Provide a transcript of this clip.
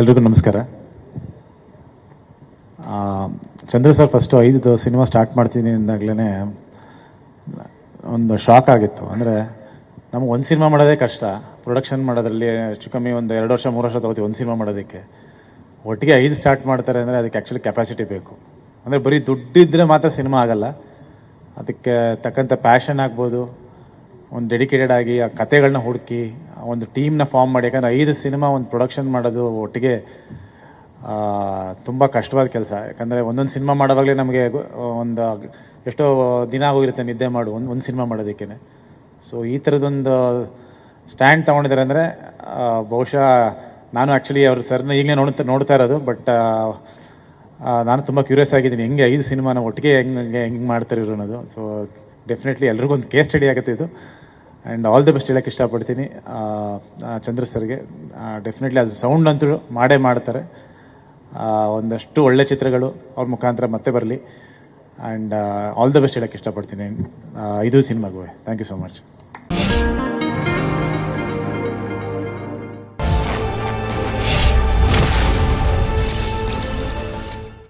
ಎಲ್ರಿಗೂ ನಮಸ್ಕಾರ. Chandra sir first ಐದು ಸಿನಿಮಾ ಸ್ಟಾರ್ಟ್ ಮಾಡ್ತೀನಿ ಅಂದಾಗಲೇ ಒಂದು ಶಾಕ್ ಆಗಿತ್ತು. ಅಂದರೆ ನಮ್ಗೆ ಒಂದು ಸಿನಿಮಾ ಮಾಡೋದೇ ಕಷ್ಟ. ಪ್ರೊಡಕ್ಷನ್ ಮಾಡೋದ್ರಲ್ಲಿ ಹೆಚ್ಚು ಕಮ್ಮಿ ಒಂದು ಎರಡು ವರ್ಷ, ಮೂರು ವರ್ಷ ತಗೋತೀವಿ ಒಂದು ಸಿನಿಮಾ ಮಾಡೋದಕ್ಕೆ. ಒಟ್ಟಿಗೆ ಐದು ಸ್ಟಾರ್ಟ್ ಮಾಡ್ತಾರೆ ಅಂದರೆ ಅದಕ್ಕೆ ಆ್ಯಕ್ಚುಲಿ ಕೆಪಾಸಿಟಿ ಬೇಕು. ಅಂದರೆ ಬರೀ ದುಡ್ಡಿದ್ದರೆ ಮಾತ್ರ ಸಿನಿಮಾ ಆಗಲ್ಲ. ಅದಕ್ಕೆ ತಕ್ಕಂಥ ಪ್ಯಾಷನ್ ಆಗ್ಬೋದು. ಒಂದು ಡೆಡಿಕೇಟೆಡ್ ಆಗಿ ಆ ಕತೆಗಳನ್ನ ಹುಡುಕಿ ಒಂದು ಟೀಮ್ನ ಫಾರ್ಮ್ ಮಾಡಿ, ಯಾಕಂದರೆ ಐದು ಸಿನಿಮಾ ಒಂದು ಪ್ರೊಡಕ್ಷನ್ ಮಾಡೋದು ಒಟ್ಟಿಗೆ ತುಂಬ ಕಷ್ಟವಾದ ಕೆಲಸ. ಯಾಕಂದರೆ ಒಂದೊಂದು ಸಿನಿಮಾ ಮಾಡೋವಾಗಲೇ ನಮಗೆ ಒಂದು, ಎಷ್ಟೋ ದಿನ ಆಗೋಗಿರುತ್ತೆ ನಿದ್ದೆ ಮಾಡು, ಒಂದು ಒಂದು ಸಿನಿಮಾ ಮಾಡೋದಕ್ಕೆ ಸೊ ಈ ಥರದೊಂದು ಸ್ಟ್ಯಾಂಡ್ ತೊಗೊಂಡಿದ್ದಾರೆ ಅಂದರೆ ಬಹುಶಃ ನಾನು ಆ್ಯಕ್ಚುಲಿ ಅವ್ರ ಸರ್ನ ಈಗಲೇ ನೋಡ್ತಾ ನೋಡ್ತಾ ಇರೋದು ಬಟ್ ನಾನು ತುಂಬ ಕ್ಯೂರಿಯಸ್ ಆಗಿದ್ದೀನಿ, ಹೆಂಗೆ ಐದು ಸಿನಿಮಾನ ಒಟ್ಟಿಗೆ ಹೆಂಗೆ ಹೆಂಗೆ ಮಾಡ್ತಾರೆ ಅನ್ನೋದು. ಸೊ ಡೆಫಿನೆಟ್ಲಿ ಎಲ್ರಿಗೂ ಒಂದು ಕೇಸ್ ಸ್ಟಡಿ ಆಗುತ್ತೆ ಇದು. ಆ್ಯಂಡ್ ಆಲ್ ದಿ ಬೆಸ್ಟ್ ಹೇಳಕ್ಕೆ ಇಷ್ಟಪಡ್ತೀನಿ. ಚಂದ್ರ ಸರ್ಗೆ. ಡೆಫಿನೆಟ್ಲಿ ಅದು ಸೌಂಡ್ ಅಂತೂ ಮಾಡೇ ಮಾಡ್ತಾರೆ. ಒಂದಷ್ಟು ಒಳ್ಳೆ ಚಿತ್ರಗಳು ಅವ್ರ ಮುಖಾಂತರ ಮತ್ತೆ ಬರಲಿ. ಆ್ಯಂಡ್ ಆಲ್ ದ ಬೆಸ್ಟ್ ಹೇಳಕ್ಕೆ ಇಷ್ಟಪಡ್ತೀನಿ. ಇದು ಸಿನಿಮಾಗೂ ಥ್ಯಾಂಕ್ ಯು ಸೊ ಮಚ್